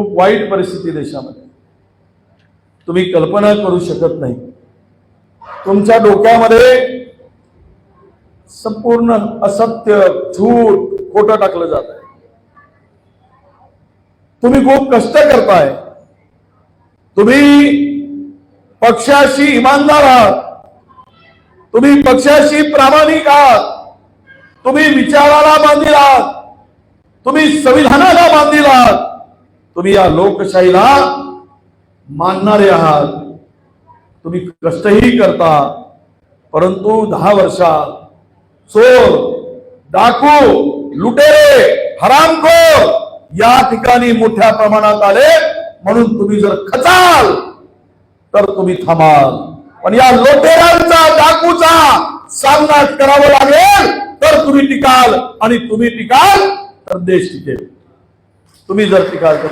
खूप वाईट परिस्थिती देशामध्ये. तुम्ही कल्पना करू शकत नाही. तुमच्या डोक्यामध्ये संपूर्ण असत्य झूट खोटं टाकलं जात आहे. तुम्ही खूप कष्ट करताय. तुम्ही पक्षाशी इमानदार आहात. तुम्ही पक्षाशी प्रामाणिक आहात. तुम्ही विचाराला बांधील आहात. तुम्ही संविधानाला बांधील आहात. तुम्ही या लोकशाहीला मानणारे आहात. तुम्ही कष्टही करता परंतु दहा वर्षात चोर डाकू लुटेरे हरामखोर या ठिकाणी मोठ्या प्रमाणात आले. म्हणून तुम्ही जर खचाल तर तुम्ही थांबाल. पण या लोटेरांचा डाकूचा सामना करावा लागेल तर तुम्ही टिकाल. आणि तुम्ही टिकाल तर देश टिकेल. तुम्ही जर टिकाल तर